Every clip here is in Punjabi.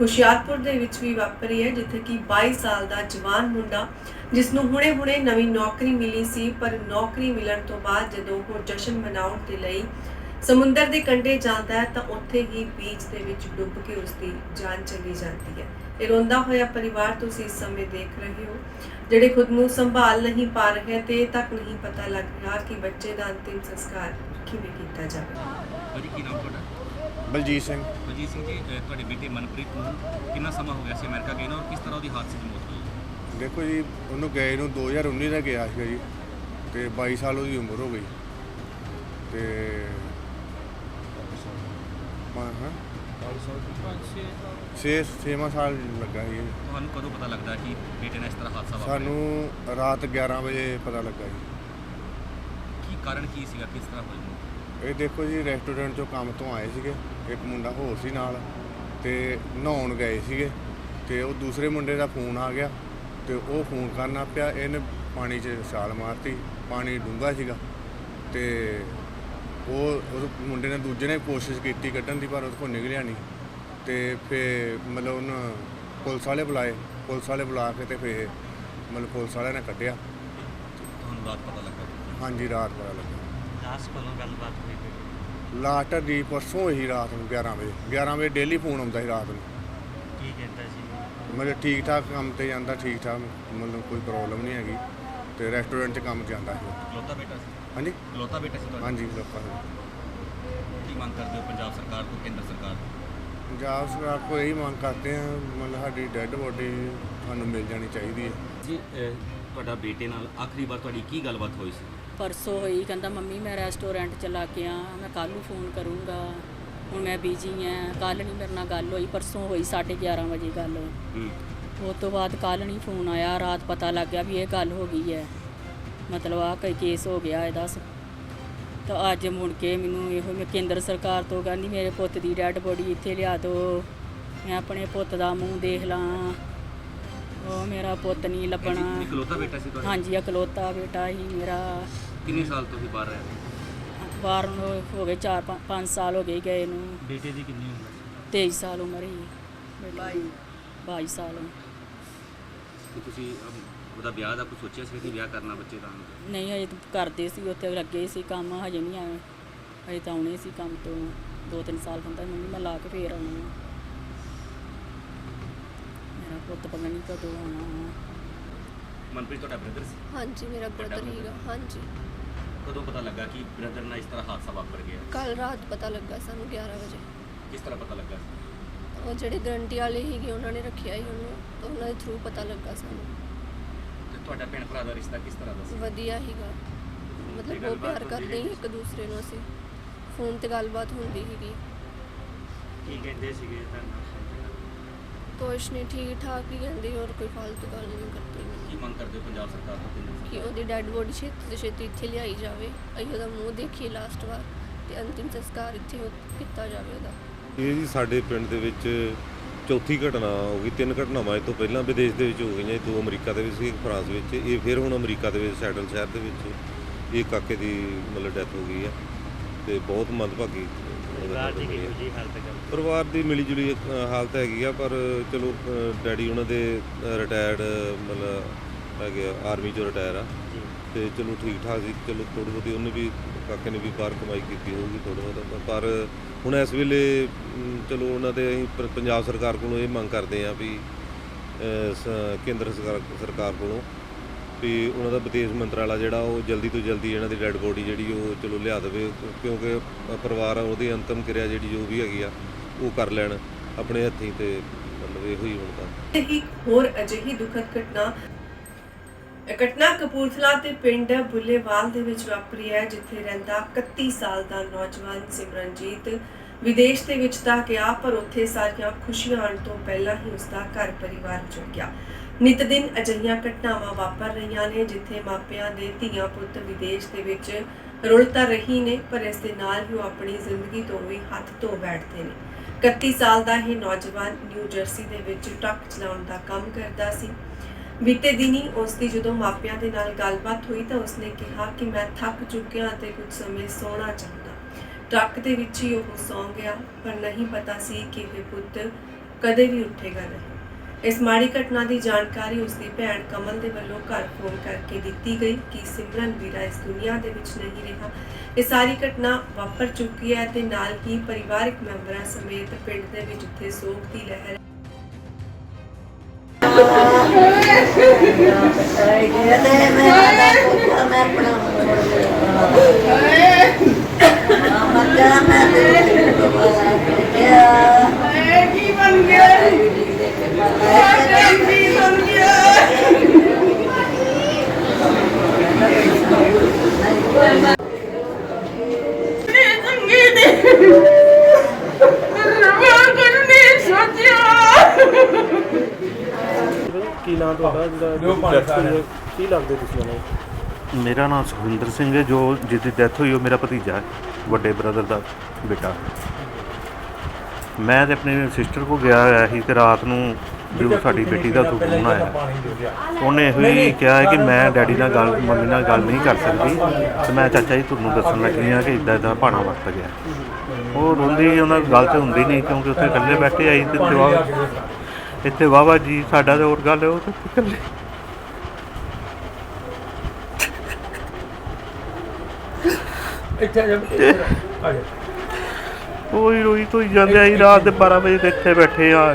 ਹੁਸ਼ਿਆਰਪੁਰ ਦੇ ਵਿੱਚ ਵੀ ਵਾਪਰੀ ਹੈ, ਜਿੱਥੇ ਕਿ 22 ਸਾਲ ਦਾ ਜਵਾਨ ਮੁੰਡਾ ਜਿਸ ਨੂੰ ਹੁਣੇ-ਹੁਣੇ ਨਵੀਂ ਨੌਕਰੀ ਮਿਲੀ ਸੀ, ਪਰ ਨੌਕਰੀ ਮਿਲਣ ਤੋਂ ਬਾਅਦ ਜਦੋਂ ਉਹ ਜਸ਼ਨ ਮਨਾਉਣ ਦੇ ਲਈ ਸਮੁੰਦਰ ਦੇ ਕੰਢੇ ਜਾਂਦਾ ਹੈ, ਤਾਂ ਉੱਥੇ ਹੀ ਬੀਚ ਦੇ ਵਿੱਚ ਡੁੱਬ ਕੇ ਉਸ ਦੀ ਜਾਨ ਚਲੀ ਜਾਂਦੀ ਹੈ। ਇਹ ਰੋਂਦਾ ਹੋਇਆ ਪਰਿਵਾਰ ਤੁਸੀਂ ਇਸ ਸਮੇਂ ਦੇਖ ਰਹੇ ਹੋ, ਜਿਹੜੇ ਖੁਦ ਨੂੰ ਸੰਭਾਲ ਨਹੀਂ ਪਾ ਰਹੇ ਤੇ ਇਹ ਤੱਕ ਨਹੀਂ ਪਤਾ ਲੱਗ ਰਿਹਾ ਕਿ ਬੱਚੇ ਦਾ ਅੰਤਿਮ ਸੰਸਕਾਰ ਕਿਵੇਂ ਕੀਤਾ ਜਾਵੇ। ਬਲਜੀਤ ਸਿੰਘ। ਬਲਜੀਤ ਸਿੰਘ ਜੀ ਅਹ ਤੁਹਾਡੇ ਬੇਟੇ ਮਨਪ੍ਰੀਤ ਨੂੰ ਕਿੰਨਾ ਸਮਾਂ ਹੋ ਗਿਆ ਸੀ ਅਮਰੀਕਾ ਗਏ ਨੂੰ ਔਰ ਕਿਸ ਤਰ੍ਹਾਂ ਉਹਦੀ ਹਾਦਸੇ 'ਚ ਮੌਤ ਹੋਈ? ਦੇਖੋ ਜੀ ਉਹਨੂੰ ਗਏ ਨੂੰ 2019 ਦਾ ਗਿਆ ਸੀਗਾ ਜੀ ਤੇ 22 ਸਾਲ ਉਹਦੀ ਉਮਰ ਹੋ ਗਈ। ਤੇ ਹਾਂ ਹਾਂ। 6 ਛੇਵਾਂ ਸਾਲ ਲੱਗਾ ਜੀ। ਤੁਹਾਨੂੰ ਕਦੋਂ ਪਤਾ ਲੱਗਦਾ ਕਿ ਬੇਟੇ ਨਾਲ ਇਸ ਤਰ੍ਹਾਂ ਹਾਦਸਾ ਵਾਪਰਿਆ? ਸਾਨੂੰ ਰਾਤ 11 ਵਜੇ ਪਤਾ ਲੱਗਾ ਜੀ। ਕੀ ਕਾਰਨ ਕੀ ਸੀਗਾ? ਕਿਸ ਤਰ੍ਹਾਂ ਹੋਈ ਇਹ ਦੇਖੋ ਜੀ ਰੈਸਟੋਰੈਂਟ ਚੋਂ ਕੰਮ ਤੋਂ ਆਏ ਸੀਗੇ। ਇੱਕ ਮੁੰਡਾ ਹੋਰ ਸੀ ਨਾਲ ਤੇ ਨਹਾਉਣ ਗਏ ਸੀਗੇ ਤੇ ਉਹ ਦੂਸਰੇ ਮੁੰਡੇ ਦਾ ਫੋਨ ਆ ਗਿਆ ਤੇ ਉਹ ਫੋਨ ਕਰਨਾ ਪਿਆ। ਇਹਨੇ ਪਾਣੀ 'ਚ ਛਾਲ ਮਾਰਤੀ ਪਾਣੀ ਡੂੰਘਾ ਸੀਗਾ ਤੇ ਉਹ ਉਸ ਮੁੰਡੇ ਨੇ ਦੂਜੇ ਨੇ ਕੋਸ਼ਿਸ਼ ਕੀਤੀ ਕੱਢਣ ਦੀ ਪਰ ਉਹ ਕੋਲ ਨਿਕਲਿਆ ਨਹੀਂ ਤੇ ਫੇ ਮਤਲਬ ਉਹਨੂੰ ਪੁਲਿਸ ਵਾਲੇ ਬੁਲਾਏ। ਪੁਲਿਸ ਵਾਲੇ ਬੁਲਾ ਕੇ ਤੇ ਫੇ ਮਤਲਬ ਪੁਲਿਸ ਵਾਲਿਆਂ ਨੇ ਕੱਢਿਆ। ਤੁਹਾਨੂੰ ਰਾਤ ਪਤਾ ਲੱਗਾ? ਹਾਂਜੀ ਰਾਤ ਪਤਾ ਲੱਗਾ। ਲਾਸਟ ਕੋਲੋਂ ਗੱਲਬਾਤ ਹੋਈ ਲਾਸਟ ਦੀ ਪਰਸੋਂ ਹੀ ਰਾਤ ਨੂੰ 11 ਵਜੇ। 11 ਵਜੇ ਡੇਲੀ ਫੋਨ ਆਉਂਦਾ ਸੀ ਰਾਤ ਨੂੰ। ਕੀ ਕਹਿੰਦਾ ਸੀ? ਮਤਲਬ ਠੀਕ ਠਾਕ ਕੰਮ ਤੇ ਜਾਂਦਾ ਠੀਕ ਠਾਕ ਮਤਲਬ ਕੋਈ ਪ੍ਰੋਬਲਮ ਨਹੀਂ ਹੈਗੀ ਤੇ ਰੈਸਟੋਰੈਂਟ 'ਚ ਕੰਮ ਜਾਂਦਾ ਸੀ। ਲੋਤਾ ਬੇਟਾ ਸੀ? ਹਾਂਜੀ? ਲੋਤਾ ਬੇਟਾ ਸੀ ਤੁਹਾਡਾ? ਹਾਂਜੀ ਲੋਕਾਂ ਨੂੰ ਕੀ ਮੰਗ ਕਰਦੇ ਹੋ ਪੰਜਾਬ ਸਰਕਾਰ ਤੋਂ ਕੇਂਦਰ ਸਰਕਾਰ ਤੋਂ? ਪੰਜਾਬ ਸਰਕਾਰ ਕੋਲ ਇਹੀ ਮੰਗ ਕਰਦੇ ਆ ਮਤਲਬ ਸਾਡੀ ਡੈੱਡ ਬੋਡੀ ਸਾਨੂੰ ਮਿਲ ਜਾਣੀ ਚਾਹੀਦੀ ਹੈ। ਜੀ ਤੁਹਾਡਾ ਬੇਟੇ ਨਾਲ ਆਖਰੀ ਵਾਰ ਤੁਹਾਡੀ ਕੀ ਗੱਲਬਾਤ ਹੋਈ ਸੀ? ਪਰਸੋਂ ਹੋਈ ਕਹਿੰਦਾ ਮੰਮੀ ਮੈਂ ਰੈਸਟੋਰੈਂਟ ਚ ਲਾ ਕੇ ਆ ਮੈਂ ਕੱਲ ਨੂੰ ਫੋਨ ਕਰੂੰਗਾ। ਹੁਣ ਮੈਂ ਬਿਜ਼ੀ ਆ ਕੱਲ ਨਹੀਂ ਮੇਰੇ ਨਾਲ ਗੱਲ ਹੋਈ ਪਰਸੋਂ ਹੋਈ 11:30 ਵਜੇ ਗੱਲ। ਹੂੰ। ਉਸ ਤੋਂ ਬਾਅਦ ਕੱਲ ਨਹੀਂ ਫੋਨ ਆਇਆ ਰਾਤ ਪਤਾ ਲੱਗ ਗਿਆ ਵੀ ਇਹ ਗੱਲ ਹੋ ਗਈ ਹੈ। ਮਤਲਬ ਆ ਕੋਈ ਕੇਸ ਹੋ ਗਿਆ ਇਹਦਾ। ਸ- ਤਾਂ ਅੱਜ ਮੁੜ ਕੇ ਮੈਨੂੰ ਇਹੋ ਮੈਂ ਕੇਂਦਰ ਸਰਕਾਰ ਤੋਂ ਕਹਿੰਦੀ ਮੇਰੇ ਪੁੱਤ ਦੀ ਡੈਡ ਬੋਡੀ ਇੱਥੇ ਲਿਆ ਦਿਓ। ਮੈਂ ਆਪਣੇ ਪੁੱਤ ਦਾ ਮੂੰਹ ਦੇਖ ਲਾਂ। ਉਹ ਮੇਰਾ ਪੁੱਤ ਨਹੀਂ ਲੱਭਣਾ। ਇਕਲੌਤਾ ਬੇਟਾ ਸੀ ਤੁਹਾਡਾ? ਹਾਂਜੀ ਇਕਲੌਤਾ ਬੇਟਾ ਹੀ ਮੇਰਾ। ਕਿੰਨੇ ਸਾਲ ਤੋਂ ਹੀ ਬਾਹਰ ਰਹੇ ਹੋ? ਬਾਹਰ ਨੂੰ ਹੋ ਗਏ 4 5 ਸਾਲ ਹੋ ਗਏ ਗਏ ਨੂੰ। ਬੇਟੇ ਦੀ ਕਿੰਨੀ ਉਮਰ ਸੀ? 23 ਸਾਲ ਉਮਰ ਹੀ। 22 22 ਸਾਲ। ਤੇ ਤੁਸੀਂ ਉਹਦਾ ਵਿਆਹ ਦਾ ਕੁਝ ਸੋਚਿਆ ਸੀ ਕਿ ਵਿਆਹ ਕਰਨਾ ਬੱਚੇ ਦਾ? ਨਹੀਂ ਹਜੇ ਤਾਂ ਕਰਦੇ ਸੀ ਉੱਥੇ ਲੱਗੇ ਸੀ ਕੰਮ ਹਜੇ ਨਹੀਂ ਆਏ। ਹਜੇ ਤਾਂ ਆਉਣੇ ਸੀ ਕੰਮ ਤੋਂ 2-3 ਸਾਲ ਹੁੰਦਾ ਮੰਮੀ ਮੈਂ ਲਾ ਕੇ ਫੇਰ ਆਉਣਾ ਪੁੱਤ ਪਤਾ ਨਹੀਂ ਕਦੋਂ ਆਉਣਾ ਵਾ। ਮਨਪ੍ਰੀਤ ਤੁਹਾਡਾ ਬ੍ਰਦਰ ਸੀ? ਹਾਂਜੀ ਮੇਰਾ ਵੱਡਾ ਬ੍ਰਦਰ brother? ਹੀਗਾ ਹਾਂਜੀ। ਕਦੋਂ ਪਤਾ ਲੱਗਾ ਕਿ ਬ੍ਰਦਰ ਨਾਲ ਇਸ ਤਰ੍ਹਾਂ ਹਾਦਸਾ ਵਾਪਰ ਗਿਆ? ਕੱਲ ਰਾਤ ਪਤਾ ਲੱਗਾ ਸਾਨੂੰ 11 ਵਜੇ। ਕਿਸ ਤਰ੍ਹਾਂ ਪਤਾ ਲੱਗਾ? ਉਹ ਜਿਹੜੇ ਗਰੰਟੀ ਵਾਲੇ ਸੀਗੇ ਉਹਨਾਂ ਨੇ ਰੱਖਿਆ ਸੀ ਉਹਨੂੰ ਤਾਂ ਉਹਨਾਂ ਦੇ ਥਰੂ ਪਤਾ ਲੱਗਾ ਸਾਨੂੰ। ਤੇ ਤੁਹਾਡਾ ਭੈਣ ਭਰਾ ਦਾ ਰਿਸ਼ਤਾ ਕਿਸ ਤਰ੍ਹਾਂ ਦਾ ਸੀ? ਵਧੀਆ ਹੀਗਾ ਤੇ ਮਤਲਬ ਉਹ ਗੱਲਬਾਤ ਪਿਆਰ ਹੁੰਦੀ ਕਰਦੇ ਸੀ? ਇੱਕ ਦੂਸਰੇ ਨੂੰ ਅਸੀਂ। ਫੋਨ ਤੇ ਗੱਲਬਾਤ ਹੁੰਦੀ ਸੀਗੀ। ਕੀ ਕਹਿੰਦੇ ਸੀਗੇ? ਤੁਹਾਨੂੰ ਕੁਛ ਨਹੀਂ ਠੀਕ ਠਾਕ ਹੀ ਕਹਿੰਦੇ ਹੋਰ ਕੋਈ ਫालतू ਗੱਲ ਨਹੀਂ ਕਰਦੇ ਕੀ ਮੰਗ ਕਰਦੇ ਹੋ ਪੰਜਾਬ ਸਰਕਾਰ ਤੋਂ ਕੇਂਦਰ ਕਿ ਉਹਦੀ ਡੈੱਡ ਬੋਡੀ ਛੇਤੀ ਤੋਂ ਛੇਤੀ ਇੱਥੇ ਲਿਆਈ ਜਾਵੇ ਅਸੀਂ ਉਹਦਾ ਮੂੰਹ ਦੇਖੀਏ ਲਾਸਟ ਵਾਰ ਤੇ ਅੰਤਿਮ ਸੰਸਕਾਰ ਇੱਥੇ ਹੋ- ਕੀਤਾ ਜਾਵੇ ਉਹਦਾ। ਇਹ ਜੀ ਸਾਡੇ ਪਿੰਡ ਦੇ ਵਿੱਚ ਚੌਥੀ ਘਟਨਾ ਹੋ ਗਈ ਤਿੰਨ ਘਟਨਾਵਾਂ ਇਹ ਤੋਂ ਪਹਿਲਾਂ ਵਿਦੇਸ਼ ਦੇ ਵਿੱਚ ਹੋ ਗਈਆਂ ਦੋ ਅਮਰੀਕਾ ਦੇ ਵਿੱਚ ਸੀ ਇੱਕ ਫਰਾਂਸ ਵਿੱਚ ਇਹ ਫਿਰ ਹੁਣ ਅਮਰੀਕਾ ਦੇ ਵਿੱਚ ਸੈਟਲ ਸ਼ਹਿਰ ਦੇ ਵਿੱਚ ਇਹ ਕਾਕੇ ਦੀ ਮਤਲਬ ਡੈਥ ਹੋ ਗਈ ਹੈ ਤੇ ਬਹੁਤ ਮੰਦਭਾਗੀ ਪਰਿਵਾਰ ਦੀ ਕਿਹੋ ਜੀ ਹਾਲਤ ਪਰਿਵਾਰ ਦੀ ਮਿਲੀ ਜੁਲੀ ਹਾਲਤ ਹੈਗੀ ਆ ਪਰ ਚਲੋ ਡੈਡੀ ਉਹਨਾਂ ਦੇ ਰਿਟਾਇਰਡ ਮਤਲਬ ਹੈਗੇ ਆਰਮੀ ਚੋਂ ਰਿਟਾਇਰ ਆ। ਤੇ ਚਲੋ ਠੀਕ ਠਾਕ ਸੀ ਚਲੋ ਥੋੜੀ ਬਹੁਤੀ ਉਹਨੇ ਵੀ ਕਾਕੇ ਨੇ ਵੀ ਬਾਹਰ ਕਮਾਈ ਕੀਤੀ ਹੋਊਗੀ ਥੋੜਾ ਬਹੁਤਾ ਪਰ ਹੁਣ ਇਸ ਵੇਲੇ ਚਲੋ ਉਹਨਾਂ ਦੇ ਅਸੀਂ ਪੰਜਾਬ ਸਰਕਾਰ ਕੋਲੋਂ ਇਹ ਮੰਗ ਕਰਦੇ ਆ ਵੀ ਕੇਂਦਰ ਸਰਕਾਰ ਸਰਕਾਰ ਕੋਲੋਂ ਵੀ ਉਹਨਾਂ ਦਾ ਵਿਦੇਸ਼ ਮੰਤਰਾਲਾ ਜਿਹੜਾ ਉਹ ਜਲਦੀ ਤੋਂ ਜਲਦੀ ਇਹਨਾਂ ਦੀ ਡੈੱਡ ਬੋਡੀ ਜਿਹੜੀ ਉਹ ਚਲੋ ਲਿਆ ਦੇਵੇ ਕਿਉਂਕਿ ਪਰਿਵਾਰ ਆ ਉਹਦੀ ਅੰਤਮ ਕਿਰਿਆ ਜਿਹੜੀ ਜੋ ਵੀ ਹੈਗੀ ਆ। ਉਹ ਕਰ ਲੈਣ ਆਪਣੇ ਹੱਥੀਂ ਤੇ, ਮਤਲਬ ਇਹੋ ਹੀ ਹੁਣ ਤਾਂ। ਤੇ ਹੋਰ ਅਜਿਹੀ ਦੁਖਦ ਘਟਨਾ ਇਹ ਘਟਨਾ ਕਪੂਰਥਲਾ ਦੇ ਪਿੰਡ ਬੁੱਲੇਵਾਲ ਦੇ ਵਿੱਚ ਵਾਪਰੀ ਹੈ, ਜਿੱਥੇ ਰਹਿੰਦਾ 31 ਸਾਲ ਦਾ ਨੌਜਵਾਨ ਸਿਮਰਨਜੀਤ ਵਿਦੇਸ਼ ਦੇ ਵਿੱਚ ਤਾਂ ਗਿਆ, ਪਰ ਉੱਥੇ ਸਾਰੀਆਂ ਖੁਸ਼ੀਆਂ ਆਉਣ ਤੋਂ ਪਹਿਲਾਂ ਹੀ ਉਸਦਾ ਘਰ ਪਰਿਵਾਰ ਜੁੜ ਗਿਆ। ਨਿਤ ਦਿਨ ਅਜਿਹੀਆਂ ਘਟਨਾਵਾਂ ਵਾਪਰ ਰਹੀਆਂ ਨੇ, ਜਿੱਥੇ ਮਾਪਿਆਂ ਦੇ ਧੀਆਂ ਪੁੱਤ ਵਿਦੇਸ਼ ਦੇ ਵਿੱਚ ਰੁਲਤਾ ਰਹੀ ਨੇ, ਪਰ ਇਸ ਦੇ ਨਾਲ ਹੀ ਉਹ ਆਪਣੀ ਜ਼ਿੰਦਗੀ ਤੋਂ ਵੀ ਹੱਥ ਧੋ ਬੈਠਦੇ ਨੇ। 31 ਸਾਲ ਦਾ ਇਹ ਨੌਜਵਾਨ ਨਿਊ ਜਰਸੀ ਦੇ ਵਿੱਚ ਟਰੱਕ ਚਲਾਉਣ ਦਾ ਕੰਮ ਕਰਦਾ ਸੀ। ਬੀਤੇ ਦਿਨੀ ਉਸ ਦੀ ਜਦੋਂ ਮਾਪਿਆਂ ਦੇ ਨਾਲ ਗੱਲਬਾਤ ਹੋਈ ਤਾਂ ਉਸਨੇ ਕਿਹਾ ਕਿ ਮੈਂ ਥੱਕ ਚੁੱਕਿਆ ਅਤੇ ਕੁਝ ਸਮੇਂ ਸੌਣਾ ਚਾਹੁੰਦਾ। ਟਰੱਕ ਦੇ ਵਿੱਚ ਹੀ ਉਹ ਸੌਂ ਗਿਆ, ਪਰ ਨਹੀਂ ਪਤਾ ਸੀ ਕਿ ਇਹ ਪੁੱਤ ਕਦੇ ਵੀ ਉੱਠੇਗਾ ਨਹੀਂ। ਇਸ ਮਾੜੀ ਘਟਨਾ ਦੀ ਜਾਣਕਾਰੀ ਉਸ ਦੀ ਭੈਣ ਕਮਲ ਦੇ ਵੱਲੋਂ ਘਰ ਫੋਨ ਕਰਕੇ ਦਿੱਤੀ ਗਈ ਕਿ ਸਿਮਰਨ ਵੀਰਾ ਇਸ ਦੁਨੀਆ ਦੇ ਵਿੱਚ ਨਹੀਂ ਰਿਹਾ। ਇਹ ਸਾਰੀ ਘਟਨਾ ਵਾਪਰ ਚੁੱਕੀ ਹੈ ਤੇ ਨਾਲ ਹੀ ਪਰਿਵਾਰਕ ਮੈਂਬਰਾਂ ਸਮੇਤ ਪਿੰਡ ਦੇ ਵਿੱਚ ਉੱਥੇ ਸੋਗ ਦੀ ਲਹਿਰ ਮੈਂ ਆਪਣਾ ਮੈਂ ਕੀ ਬਣ ਗਿਆ? ਕੀ ਨਾਮ ਤੁਹਾਡਾ? ਜਿਹੜਾ death ਹੋਈ ਹੈ? ਕੀ ਲੱਗਦੇ ਤੁਸੀਂ ਉਹਨੂੰ ਮੇਰਾ ਨਾਮ ਸੁਖਵਿੰਦਰ ਸਿੰਘ ਹੈ ਜੋ ਜਿਹਦੀ ਡੈਥ ਹੋਈ ਉਹ ਮੇਰਾ ਭਤੀਜਾ ਹੈ ਵੱਡੇ ਬ੍ਰਦਰ ਦਾ ਬੇਟਾ। ਮੈਂ ਤੇ ਆਪਣੇ ਸਿਸਟਰ ਕੋ ਗਿਆ ਹੋਇਆ ਸੀ ਤੇ ਰਾਤ ਨੂੰ ਜਦੋਂ ਸਾਡੀ ਬੇਟੀ ਦਾ ਫੋਨ ਆਇਆ ਉਹਨੇ ਇਹੋ ਹੀ ਕਿਹਾ ਹੈ ਕਿ ਮੈਂ ਡੈਡੀ ਨਾਲ ਗੱਲ ਮੰਮੀ ਨਾਲ ਗੱਲ ਨਹੀਂ ਕਰ ਸਕਦੀ ਤੇ ਮੈਂ ਚਾਚਾ ਜੀ ਤੁਹਾਨੂੰ ਦੱਸਣ ਲੱਗੀ ਹਾਂ ਕਿ ਇਦਾਂ ਇਦਾਂ ਭਾਣਾ ਵਰਤ ਗਿਆ। ਉਹ ਰੋਂਦੀ ਉਹਨਾਂ ਗੱਲ ਤੇ ਹੁੰਦੀ ਨਹੀਂ ਕਿਉਂਕਿ ਉੱਥੇ ਇਕੱਲੇ ਬੈਠੇ ਆਈ ਤੇ ਇੱਥੇ ਇੱਥੇ ਵਾਵਾ ਜੀ ਸਾਡਾ ਤੇ ਹੋਰ ਗੱਲ ਹੈ ਉਹ ਤੇ ਇਕੱਲੇ। ਰੋਈ ਰੋਈ ਤੋਂ ਜਾਂਦੇ ਆਈ ਰਾਤ ਦੇ 12 ਵਜੇ ਤੇ ਇੱਥੇ ਬੈਠੇ ਆ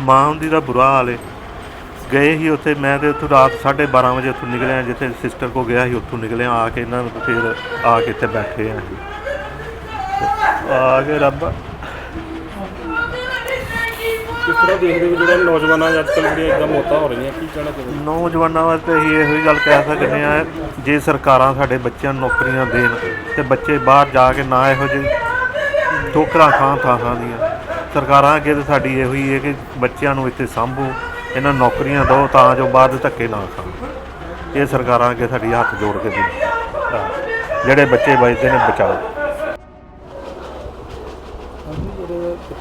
ਮਾਂ ਹੁੰਦੀ ਦਾ ਬੁਰਾ ਹਾਲ ਏ ਗਏ ਹੀ ਉੱਥੇ, ਮੈਂ ਤੇ ਉੱਥੋਂ ਰਾਤ 12:30 ਵਜੇ ਉੱਥੋਂ ਨਿਕਲਿਆ ਜਿੱਥੇ ਸਿਸਟਰ ਕੋ ਗਿਆ ਸੀ, ਉੱਥੋਂ ਨਿਕਲਿਆ ਆ ਕੇ ਇਹਨਾਂ ਨੂੰ ਫਿਰ ਆ ਕੇ ਇੱਥੇ ਬੈਠੇ ਆ ਅਸੀਂ। ਆ ਕੇ ਰੱਬ ਕਿਸ ਤਰ੍ਹਾਂ ਦੇਖਦੇ ਹੋ ਜਿਹੜਾ ਨੌਜਵਾਨਾਂ ਅੱਜ ਕੱਲ੍ਹ ਜਿਹੜੀਆਂ ਇਦਾਂ ਮੌਤਾਂ ਹੋ ਰਹੀਆਂ, ਕੀ ਕਹਿਣਾ ਚਾਹੁੰਦੇ ਨੌਜਵਾਨਾਂ ਵਾਸਤੇ ਅਸੀਂ ਇਹੋ ਹੀ ਗੱਲ ਕਹਿ ਸਕਦੇ ਹਾਂ, ਜੇ ਸਰਕਾਰਾਂ ਸਾਡੇ ਬੱਚਿਆਂ ਨੂੰ ਨੌਕਰੀਆਂ ਦੇਣ ਤੇ ਬੱਚੇ ਬਾਹਰ ਜਾ ਕੇ ਨਾ ਇਹੋ ਜਿਹੇ ਠੋਕਰਾਂ ਖਾਂ ਥਾਂ ਥਾਂ ਦੀਆਂ। ਸਰਕਾਰਾਂ ਅੱਗੇ ਤਾਂ ਸਾਡੀ ਇਹੋ ਹੀ ਹੈ ਕਿ ਬੱਚਿਆਂ ਨੂੰ ਇੱਥੇ ਸਾਂਭੋ, ਇਹਨਾਂ ਨੂੰ ਨੌਕਰੀਆਂ ਦਿਓ ਤਾਂ ਜੋ ਬਾਅਦ ਧੱਕੇ ਨਾ ਖਾਣ। ਇਹ ਸਰਕਾਰਾਂ ਅੱਗੇ ਸਾਡੀ ਹੱਥ ਜੋੜ ਕੇ ਬੇਨਤੀ ਜਿਹੜੇ ਬੱਚੇ ਬਚਦੇ ਨੇ, ਬਚਾਓ।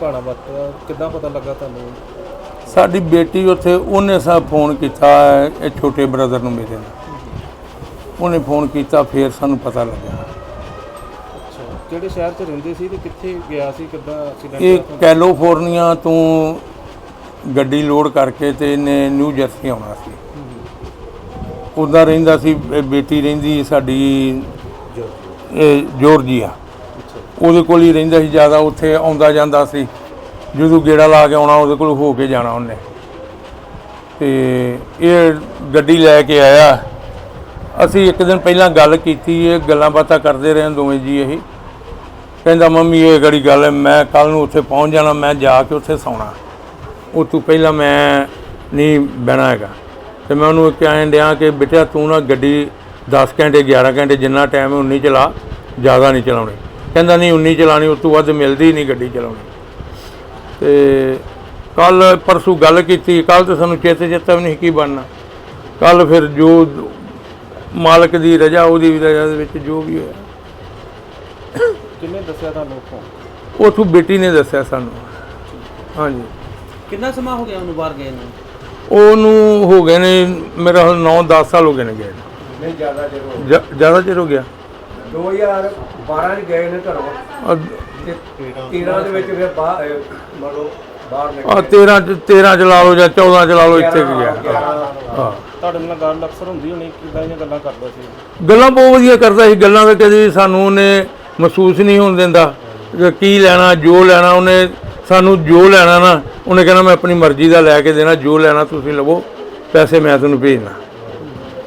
ਭਾਣਾ ਵਰਤਦਾ ਕਿੱਦਾਂ ਪਤਾ ਲੱਗਾ ਤੁਹਾਨੂੰ? ਸਾਡੀ ਬੇਟੀ ਉੱਥੇ ਉਹਨੇ ਸਾ ਫੋਨ ਕੀਤਾ ਇਹ ਛੋਟੇ ਬ੍ਰਦਰ ਨੂੰ ਮੇਰੇ ਨੂੰ ਉਹਨੇ ਫੋਨ ਕੀਤਾ ਫਿਰ ਸਾਨੂੰ ਪਤਾ ਲੱਗਾ ਅੱਛਾ ਕਿਹੜੇ ਸ਼ਹਿਰ 'ਚ ਰਹਿੰਦੇ ਸੀ ਤੇ ਕਿੱਥੇ ਗਿਆ ਸੀ ਕਿੱਦਾਂ ਐਕਸੀਡੈਂਟ ਇਹ ਕੈਲੀਫੋਰਨੀਆ ਤੋਂ ਗੱਡੀ ਲੋਡ ਕਰਕੇ ਤੇ ਇਹਨੇ ਨਿਊ ਜਰਸੀ ਆਉਣਾ ਸੀ। ਉਹਦਾ ਰਹਿੰਦਾ ਸੀ ਇਹ ਬੇਟੀ ਰਹਿੰਦੀ ਸਾਡੀ ਇਹ ਜਾਰਜੀਆ। ਉਹਦੇ ਕੋਲ ਹੀ ਰਹਿੰਦਾ ਸੀ, ਜ਼ਿਆਦਾ ਉੱਥੇ ਆਉਂਦਾ ਜਾਂਦਾ ਸੀ। ਜਦੋਂ ਗੇੜਾ ਲਾ ਕੇ ਆਉਣਾ, ਉਹਦੇ ਕੋਲ ਹੋ ਕੇ ਜਾਣਾ ਉਹਨੇ। ਤੇ ਇਹ ਗੱਡੀ ਲੈ ਕੇ ਆਇਆ। ਅਸੀਂ ਇੱਕ ਦਿਨ ਪਹਿਲਾਂ ਗੱਲ ਕੀਤੀ, ਇਹ ਗੱਲਾਂ ਬਾਤਾਂ ਕਰਦੇ ਰਹੇ ਦੋਵੇਂ ਜੀ ਇਹ। ਕਹਿੰਦਾ, ਮੰਮੀ, ਇਹ ਗੜੀ ਗੱਲ ਹੈ? ਮੈਂ ਕੱਲ ਨੂੰ ਉੱਥੇ ਪਹੁੰਚ ਜਾਣਾ, ਮੈਂ ਜਾ ਕੇ ਉੱਥੇ ਸੌਣਾ। ਉਹ ਤੋਂ ਪਹਿਲਾਂ ਮੈਂ ਨਹੀਂ ਬਹਿਣਾ ਹੈਗਾ। ਤੇ ਮੈਂ ਉਹਨੂੰ ਕਹਿਣ ਡਿਆ ਕਿ ਬੇਟਾ ਤੂੰ ਨਾ ਗੱਡੀ 10 ਘੰਟੇ 11 ਘੰਟੇ ਜਿੰਨਾ ਟਾਈਮ ਹੈ, ਉਨੀ ਚਲਾ, ਜ਼ਿਆਦਾ ਨਹੀਂ ਚਲਾਉਣੀ। ਕਹਿੰਦਾ ਨਹੀਂ ਉਨੀ ਚਲਾਣੀ ਉਸ ਤੋਂ ਵੱਧ ਮਿਲਦੀ ਨਹੀਂ ਗੱਡੀ ਚਲਾਉਣੀ। ਤੇ ਕੱਲ ਪਰਸੋਂ ਗੱਲ ਕੀਤੀ ਕੱਲ ਤੇ ਸਾਨੂੰ ਚੇਤੇ ਚੇਤਾ ਵੀ ਨਹੀਂ ਕੀ ਬਣਨਾ। ਕੱਲ ਫਿਰ ਜੋ ਮਾਲਕ ਦੀ ਰਜਾ ਉਹਦੀ ਵੀ ਰਜਾ ਦੇ ਵਿੱਚ ਜੋ ਵੀ ਹੋਇਆ। ਕਿੰਨੇ ਦੱਸਿਆ ਤੁਹਾਨੂੰ ਉੱਥੋਂ? ਉਥੋਂ ਬੇਟੀ ਨੇ ਦੱਸਿਆ ਸਾਨੂੰ। ਹਾਂਜੀ। ਕਿੰਨਾ ਸਮਾਂ ਹੋ ਗਿਆ ਉਹਨੂੰ ਬਾਹਰ ਗਏ ਨੂੰ? ਉਹਨੂੰ ਹੋ ਗਏ ਨੇ ਮੇਰਾ ਹੁਣ 9-10 ਸਾਲ ਹੋ ਗਏ ਨੇ ਗਏ ਨਹੀਂ ਜ਼ਿਆਦਾ ਚਿਰ ਹੋ ਗਿਆ। ਜ਼ਿਆਦਾ ਚਿਰ ਹੋ ਗਿਆ। 2012 ਚ ਗਏ ਨੇ ਘਰੋਂ ਅਹ 13 ਦੇ ਵਿੱਚ ਫਿਰ ਬਾਹਰ ਮਤਲਬ ਬਾਹਰ ਨਿਕਲ। ਆ 13 ਚ 13 ਚ ਲਾ ਲਓ ਜਾਂ 14 ਚ ਲਾ ਲਓ ਇੱਥੇ ਕੁ ਗਿਆ ਹਾਂ। ਤੁਹਾਡੇ ਨਾਲ ਗੱਲ ਅਕਸਰ ਹੁੰਦੀ ਹੋਣੀ ਕਿੱਦਾਂ ਦੀਆਂ ਗੱਲਾਂ ਕਰਦਾ ਸੀ। ਗੱਲਾਂ ਬਹੁਤ ਵਧੀਆ ਕਰਦਾ ਸੀ ਗੱਲਾਂ ਤਾਂ ਕਦੇ ਵੀ ਸਾਨੂੰ ਉਹਨੇ ਮਹਿਸੂਸ ਨਹੀਂ ਹੋਣ ਦਿੰਦਾ। ਕਿ ਕੀ ਲੈਣਾ ਜੋ ਲੈਣਾ ਉਹਨੇ ਸਾਨੂੰ ਜੋ ਲੈਣਾ ਨਾ ਉਹਨੇ ਕਹਿਣਾ ਮੈਂ ਆਪਣੀ ਮਰਜ਼ੀ ਦਾ ਲੈ ਕੇ ਦੇਣਾ ਜੋ ਲੈਣਾ ਤੁਸੀਂ ਲਵੋ ਪੈਸੇ ਮੈਂ ਤੁਹਾਨੂੰ ਭੇਜਣਾ।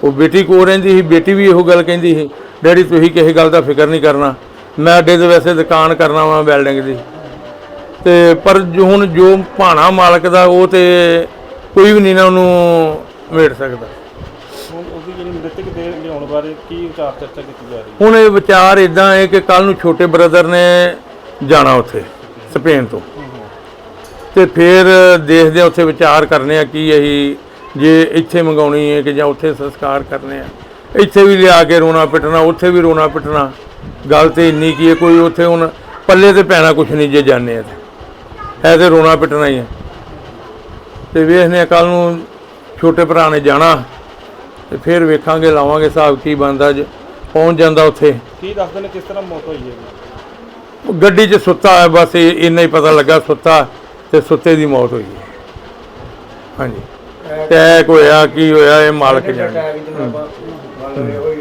ਉਹ ਬੇਟੀ ਕੋਲ ਰਹਿੰਦੀ ਸੀ ਬੇਟੀ ਵੀ ਇਹੋ ਗੱਲ ਕਹਿੰਦੀ ਸੀ ਡੈਡੀ ਤੁਸੀਂ ਕਿਸੇ ਗੱਲ ਦਾ ਫਿਕਰ ਨਹੀਂ ਕਰਨਾ। ਮੈਂ ਅੱਡੇ ਦੇ ਵੈਸੇ ਦੁਕਾਨ ਕਰਨਾ ਵਾਂ ਬਿਲਡਿੰਗ ਦੀ। ਤੇ ਪਰ ਹੁਣ ਜੋ ਭਾਣਾ ਮਾਲਕ ਦਾ ਉਹ ਤੇ ਕੋਈ ਵੀ ਨਹੀਂ ਨਾ ਉਹਨੂੰ ਮੇੜ ਸਕਦਾ। ਹੁਣ ਉਹਦੀ ਜਿਹੜੀ ਮ੍ਰਿਤਕ ਦੇ ਲਿਆਉਣ ਬਾਰੇ ਕੀ ਵਿਚਾਰ ਚਰਚਾ ਕੀਤੀ ਜਾ ਰਹੀ ਹੈ? ਹੁਣ ਇਹ ਵਿਚਾਰ ਇਦਾਂ ਹੈ ਕਿ ਕੱਲ ਨੂੰ ਛੋਟੇ ਬ੍ਰਦਰ ਨੇ ਜਾਣਾ ਉੱਥੇ ਸਪੇਨ ਤੋਂ। ਤੇ ਫਿਰ ਦੇਖਦੇ ਆ ਉੱਥੇ ਵਿਚਾਰ ਕਰਨੇ ਆ ਕੀ ਅਸੀਂ ਜੇ ਇੱਥੇ ਮੰਗਾਉਣੀ ਹੈ ਕਿ ਜਾਂ ਉੱਥੇ ਸੰਸਕਾਰ ਕਰਨੇ ਆ। ਇੱਥੇ ਵੀ ਲਿਆ ਕੇ ਰੋਣਾ ਪਿੱਟਣਾ ਉੱਥੇ ਵੀ ਰੋਣਾ ਪਿੱਟਣਾ। ਗੱਲ ਤੇ ਇੰਨੀ ਕੀ ਹੈ ਕੋਈ ਉੱਥੇ ਹੁਣ ਪੱਲੇ ਤੇ ਪੈਣਾ ਕੁਛ ਨਹੀਂ ਜੇ ਜਾਣੇ ਆ ਹੈ ਤੇ ਰੋਣਾ ਪਿੱਟਣਾ ਹੀ ਹੈ ਤੇ ਵੇਖਨੇ ਕੱਲ ਨੂੰ ਛੋਟੇ ਭਰਾ ਨੇ ਜਾਣਾ ਤੇ ਫਿਰ ਵੇਖਾਂਗੇ ਲਾਵਾਂਗੇ ਹਿਸਾਬ ਕੀ ਬੰਦਾ ਪਹੁੰਚ ਜਾਂਦਾ ਉੱਥੇ। ਕੀ ਦੱਸਦੇ ਨੇ ਕਿਸ ਤਰ੍ਹਾਂ ਮੌਤ ਹੋਈ ਹੈ? ਜੀ ਉਹ ਗੱਡੀ 'ਚ ਸੁੱਤਾ ਹੈ ਬਸ ਇੰਨਾ ਹੀ ਪਤਾ ਲੱਗਾ ਸੁੱਤਾ ਤੇ ਸੁੱਤੇ ਦੀ ਮੌਤ ਹੋਈ ਹੈ। ਹਾਂਜੀ। ਅਟੈਕ ਹੋਇਆ ਕੀ ਹੋਇਆ ਇਹ ਮਾਲਕ ਜਾਣੇ। Hallelujah.